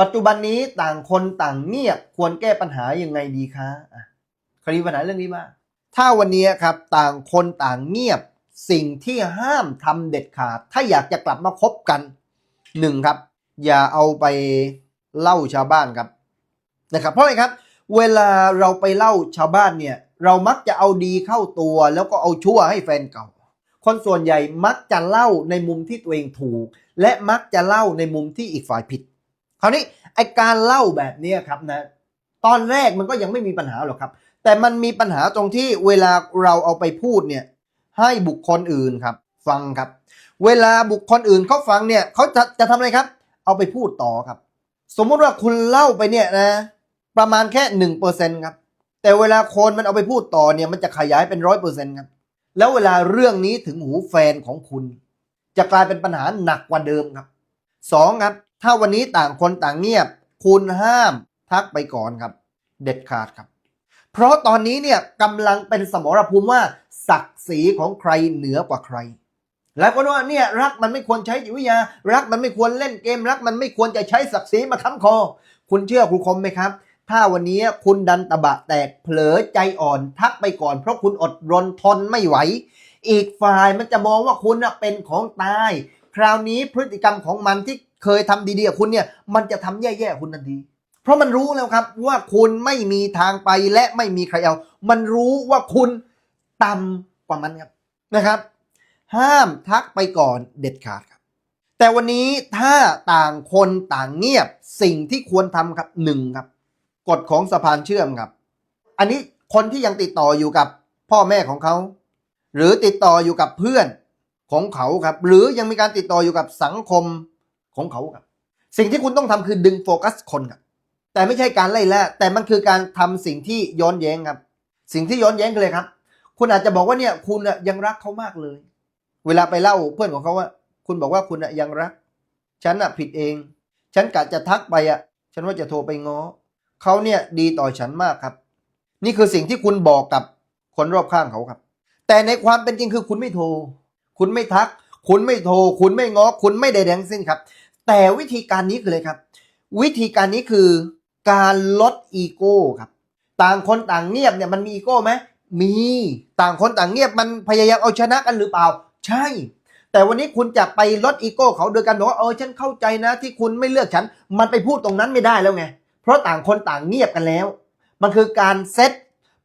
ปัจจุบันนี้ต่างคนต่างเงียบควรแก้ปัญหายังไงดีคะครมีปัญหาเรื่องนี้บ้างถ้าวันนี้ครับต่างคนต่างเงียบสิ่งที่ห้ามทำเด็ดขาด ถ้าอยากจะกลับมาคบกันหนึ่งครับ อย่าเอาไปเล่าชาวบ้านครับนะครับ เพราะอะไรครับ เวลาเราไปเล่าชาวบ้านเนี่ย เรามักจะเอาดีเข้าตัว แล้วก็เอาชั่วให้แฟนเก่า คนส่วนใหญ่มักจะเล่าในมุมที่ตัวเองถูก และมักจะเล่าในมุมที่อีกฝ่ายผิด คราวนี้ไอการเล่าแบบนี้ครับนะตอนแรกมันก็ยังไม่มีปัญหาหรอกครับ แต่มันมีปัญหาตรงที่เวลาเราเอาไปพูดเนี่ยให้บุคคลอื่นครับฟังครับ เวลาบุคคลอื่นเขาฟังเนี่ยเขาจะจะทำอะไรครับ เอาไปพูดต่อครับ สมมุติว่าคุณเล่าไปเนี่ยนะ ประมาณแค่หนึ่งเปอร์เซ็นครับแต่เวลาคนมันเอาไปพูดต่อเนี่ยมันจะขยายเป็นร้อยเปอร์เซ็นครับแล้วเวลาเรื่องนี้ถึงหูแฟนของคุณ จะกลายเป็นปัญหาหนักกว่าเดิมครับสองครับ ถ้าวันนี้ต่างคนต่างเงียบ คุณห้ามทักไปก่อนครับ เด็ดขาดครับ เพราะตอนนี้เนี่ยกำลังเป็นสมรภูมิว่า ศักดิ์ศรีของใครเหนือกว่าใครแล้วก็ว่าเนี่ยรักมันไม่ควรใช้จิตวิทยา รักมันไม่ควรเล่นเกมรักมันไม่ควรจะใช้ศักดิ์ศรีมาค้ำคอ คุณเชื่อครูคมไหมครับ ถ้าวันนี้คุณดันตะบะแตกเผลอใจอ่อนทักไปก่อน เพราะคุณอดรนทนไม่ไหว อีกฝ่ายมันจะมองว่าคุณเป็นของตาย คราวนี้พฤติกรรมของมันที่ เคยทำดีๆกับคุณเนี่ย มันจะทำแย่ๆคุณทันที เพราะมันรู้แล้วครับว่าคุณไม่มีทางไปและไม่มีใครเอา มันรู้ว่าคุณต่ำกว่ามันครับนะครับ ห้ามทักไปก่อนเด็ดขาดครับ แต่วันนี้ถ้าต่างคนต่างเงียบสิ่งที่ควรทำครับหนึ่งครับกฎของสะพานเชื่อมครับ อันนี้คนที่ยังติดต่ออยู่กับพ่อแม่ของเขา หรือติดต่ออยู่กับเพื่อนของเขาครับ หรือยังมีการติดต่ออยู่กับสังคม ของเขาครับ สิ่งที่คุณต้องทำคือดึงโฟกัสคนครับแต่ไม่ใช่การไล่ล่าแต่มันคือการทำสิ่งที่ย้อนแย้งครับ สิ่งที่ย้อนแย้งกันเลยครับ คุณอาจจะบอกว่าเนี่ยคุณน่ะยังรักเขามากเลย เวลาไปเล่าเพื่อนของเขาว่า คุณบอกว่าคุณน่ะยังรัก ฉันน่ะผิดเอง ฉันกะจะทักไปอะ ฉันว่าจะโทรไปง้อเขาเนี่ยดีต่อฉันมากครับ นี่คือสิ่งที่คุณบอกกับคนรอบข้างเขาครับ แต่ในความเป็นจริงคือคุณไม่โทร คุณไม่ทัก คุณไม่โทร คุณไม่ง้อ คุณไม่ใดๆทั้งสิ้นครับ แต่วิธีการนี้คืออะไรครับ วิธีการนี้คือการลดอีโก้ครับ ต่างคนต่างเงียบเนี่ยมันมีอีโก้ไหมมีต่างคนต่างเงียบมันพยายามเอาชนะกันหรือเปล่า ใช่ แต่วันนี้คุณจะไปลดอีโก้เขาโดยการบอกว่าเออฉันเข้าใจนะที่คุณไม่เลือกฉัน มันไปพูดตรงนั้นไม่ได้แล้วไงเพราะต่างคนต่างเงียบกันแล้ว มันคือการเซต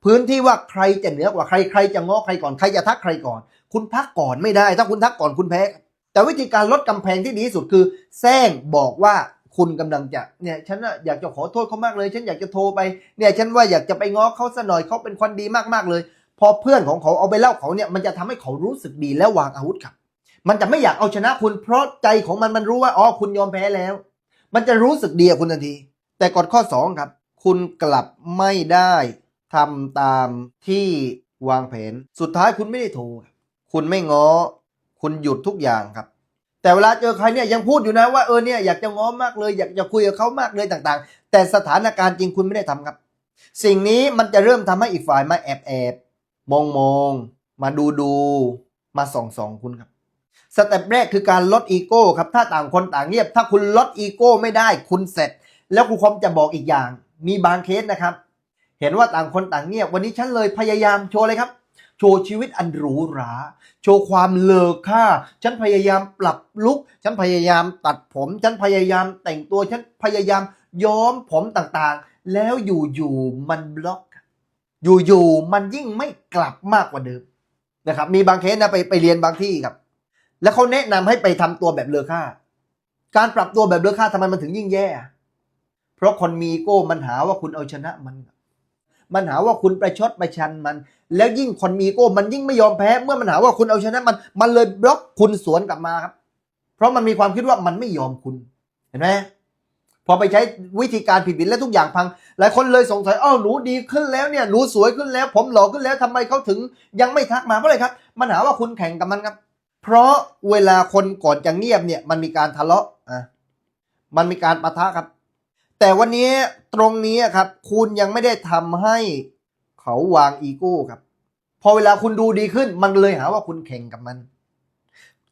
พื้นที่ว่าใครจะเหนือกว่าใครใครจะง้อใครก่อนใครจะทักใครก่อน คุณทักก่อนไม่ได้ ถ้าคุณทักก่อนคุณแพ้ แต่วิธีการลดกำแพงที่ดีที่สุดคือแซงบอกว่าคุณกำลังจะเนี่ยฉันน่ะอยากจะขอโทษเขามากเลย ฉันอยากจะโทรไปเนี่ยฉันว่าอยากจะไปง้อเขาซะหน่อยเขาเป็นคนดีมากๆเลย พอเพื่อนของเขาเอาไปเล่าเขาเนี่ยมันจะทำให้เขารู้สึกดีแล้ววางอาวุธครับ มันจะไม่อยากเอาชนะคุณเพราะใจของมันมันรู้ว่าอ๋อคุณยอมแพ้แล้ว มันจะรู้สึกดีกับคุณทันที แต่กฎข้อ 2 ครับ คุณกลับไม่ได้ทำตามที่วางแผน สุดท้ายคุณไม่ได้โทรคุณไม่ง้อ คุณหยุดทุกอย่างครับ แต่เวลาเจอใครเนี่ยยังพูดอยู่นะว่าเออเนี่ยอยากจะง้อมากเลยอยากจะคุยกับเขามากเลยต่างๆ แต่สถานการณ์จริงคุณไม่ได้ทำครับ สิ่งนี้มันจะเริ่มทำให้อีกฝ่ายมาแอบแอบมองมองมาดูดูมาส่องส่องคุณครับสเต็ปแรกคือการลดอีโก้ครับ ถ้าต่างคนต่างเงียบ ถ้าคุณลดอีโก้ไม่ได้คุณเสร็จ แล้วครูคอมจะบอกอีกอย่าง มีบางเคสนะครับ เห็นว่าต่างคนต่างเงียบ วันนี้ฉันเลยพยายามโชว์เลยครับ โชว์ชีวิตอันหรูหรา โชว์ความเลอค่า ฉันพยายามปรับลุก ฉันพยายามตัดผม ฉันพยายามแต่งตัว ฉันพยายามย้อมผมต่างๆ แล้วอยู่ๆมันบล็อก อยู่ๆมันยิ่งไม่กลับมากกว่าเดิมนะครับ มีบางเคสนะไปไปเรียนบางที่ครับ แล้วเขาแนะนำให้ไปทำตัวแบบเลอค่า การปรับตัวแบบเลอค่าทำไมมันถึงยิ่งแย่ เพราะคนมีอีโก้มันหาว่าคุณเอาชนะมัน มันหาว่าคุณประชดประชันมัน แล้วยิ่งคนมีโก้มันยิ่งไม่ยอมแพ้ เมื่อมันหาว่าคุณเอาชนะมัน มันเลยบล็อกคุณสวนกลับมาครับ เพราะมันมีความคิดว่ามันไม่ยอมคุณ เห็นไหมพอไปใช้วิธีการผิดๆแล้วทุกอย่างพัง หลายคนเลยสงสัยอ้าวหนูดีขึ้นแล้วเนี่ยหนูสวยขึ้นแล้ว ผมหล่อขึ้นแล้วทำไมเขาถึงยังไม่ทักมาเพราะอะไรครับ มันหาว่าคุณแข่งกับมันครับ เพราะเวลาคนก่อนจะเงียบเนี่ย มันมีการทะเลาะอะมันมีการปะทะครับ แต่วันนี้ตรงนี้ครับ คุณยังไม่ได้ทำให้เขาวางอีโก้ครับ พอเวลาคุณดูดีขึ้น มันเลยหาว่าคุณแข่งกับมัน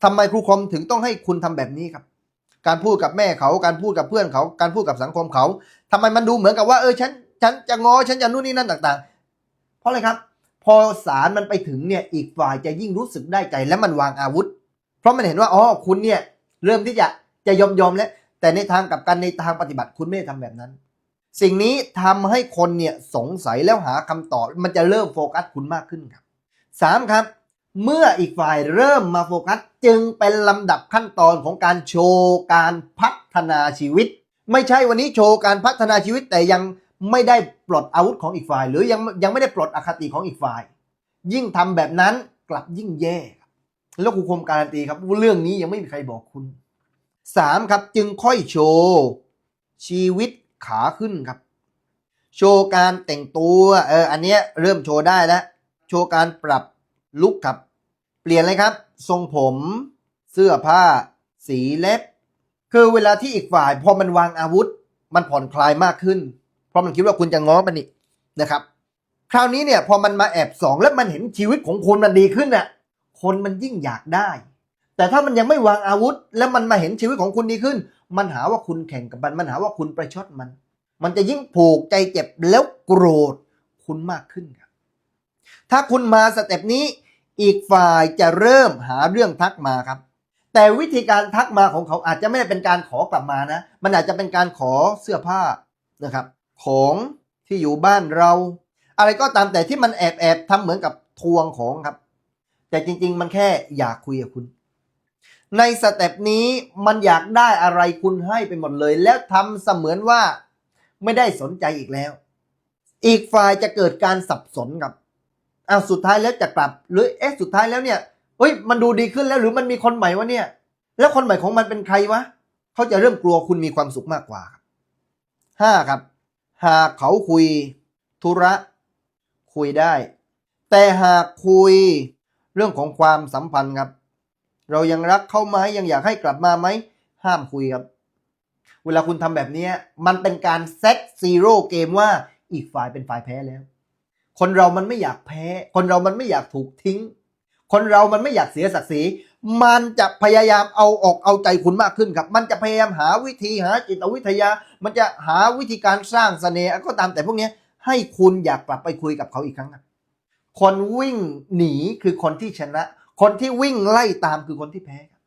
ทำไมครูคอมถึงต้องให้คุณทำแบบนี้ครับ การพูดกับแม่เขาการพูดกับเพื่อนเขา การพูดกับสังคมเขาทำไมมันดูเหมือนกับว่าเออฉันฉันจะงอฉันจะนู่นนี่นั่นต่าง ๆ เพราะอะไรครับ พอสารมันไปถึงเนี่ยอีกฝ่ายจะยิ่งรู้สึกได้ใจและมันวางอาวุธ เพราะมันเห็นว่าอ๋อคุณเนี่ยเริ่มที่จะจะยอมยอมแล้ว แต่ในทางกับกันในทางปฏิบัติคุณไม่ได้ทำแบบนั้น สิ่งนี้ทำให้คนเนี่ยสงสัยแล้วหาคำตอบมันจะเริ่มโฟกัสคุณมากขึ้นครับสามครับ เมื่ออีกฝ่ายเริ่มมาโฟกัสจึงเป็นลำดับขั้นตอนของการโชว์การพัฒนาชีวิต ไม่ใช่วันนี้โชว์การพัฒนาชีวิตแต่ยังไม่ได้ปลดอาวุธของอีกฝ่าย หรือยังยังไม่ได้ปลดอคติของอีกฝ่าย ยิ่งทำแบบนั้นกลับยิ่งแย่ครับแล้วครูคมการันตีครับว่าเรื่องนี้ยังไม่มีใครบอกคุณ สามครับจึงค่อยโชว์ ชีวิตขาขึ้นครับ โชว์การแต่งตัวเอออันเนี้ยเริ่มโชว์ได้แล้วโชว์การปรับลุคครับ เปลี่ยนเลยครับ ทรงผม เสื้อผ้า สีเล็บ คือเวลาที่อีกฝ่ายพอมันวางอาวุธ มันผ่อนคลายมากขึ้น เพราะมันคิดว่าคุณจะง้อมันนี่นะครับ คราวนี้เนี่ยพอมันมาแอบสองแล้วมันเห็นชีวิตของคุณมันดีขึ้นน่ะคนมันยิ่งอยากได้ แต่ถ้ามันยังไม่วางอาวุธ แล้วมันมาเห็นชีวิตของคุณดีขึ้น มันหาว่าคุณแข่งกับมัน มันหาว่าคุณประชดมัน มันจะยิ่งผูกใจเจ็บแล้วโกรธคุณมากขึ้นครับ ถ้าคุณมาสเต็ปนี้ อีกฝ่ายจะเริ่มหาเรื่องทักมาครับ แต่วิธีการทักมาของเขาอาจจะไม่ได้เป็นการขอกลับมานะ มันอาจจะเป็นการขอเสื้อผ้านะครับ ของที่อยู่บ้านเรา อะไรก็ตามแต่ที่มันแอบแอบทำเหมือนกับทวงของครับ แต่จริง ๆ มันแค่อยากคุยกับคุณ ในสเต็ปนี้มันอยากได้อะไรคุณให้ไปหมดเลย แล้วทำเสมือนว่าไม่ได้สนใจอีกแล้ว อีกฝ่ายจะเกิดการสับสนครับอ้าวสุดท้ายแล้วจะกลับ หรือเอ๊ะสุดท้ายแล้วเนี่ยเฮ้ยมันดูดีขึ้นแล้วหรือมันมีคนใหม่วะเนี่ย แล้วคนใหม่ของมันเป็นใครวะเขาจะเริ่มกลัวคุณมีความสุขมากกว่าห้าครับ หากเขาคุย ธุระ คุยได้ แต่หากคุยเรื่องของความสัมพันธ์ครับ เรายังรักเขาไหมยังอยากให้กลับมาไหมห้ามคุยครับ เวลาคุณทำแบบนี้มันเป็นการเซตซีโร่เกมว่าอีกฝ่ายเป็นฝ่ายแพ้แล้ว คนเรามันไม่อยากแพ้ คนเรามันไม่อยากถูกทิ้ง คนเรามันไม่อยากเสียศักดิ์ศรีมันจะพยายามเอาออกเอาใจคุณมากขึ้นครับ มันจะพยายามหาวิธีหาจิตวิทยา มันจะหาวิธีการสร้างเสน่ห์ก็ตามแต่พวกนี้ให้คุณอยากกลับไปคุยกับเขาอีกครั้ง คนวิ่งหนีคือคนที่ชนะ คนที่วิ่งไล่ตามคือคนที่แพ้ครับ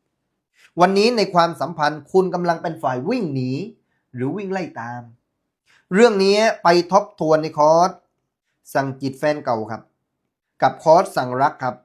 วันนี้ในความสัมพันธ์คุณกำลังเป็นฝ่ายวิ่งหนี หรือวิ่งไล่ตาม เรื่องนี้ไปทบทวนในคอร์สสั่งจิตแฟนเก่าครับ กับคอร์สสั่งรักครับ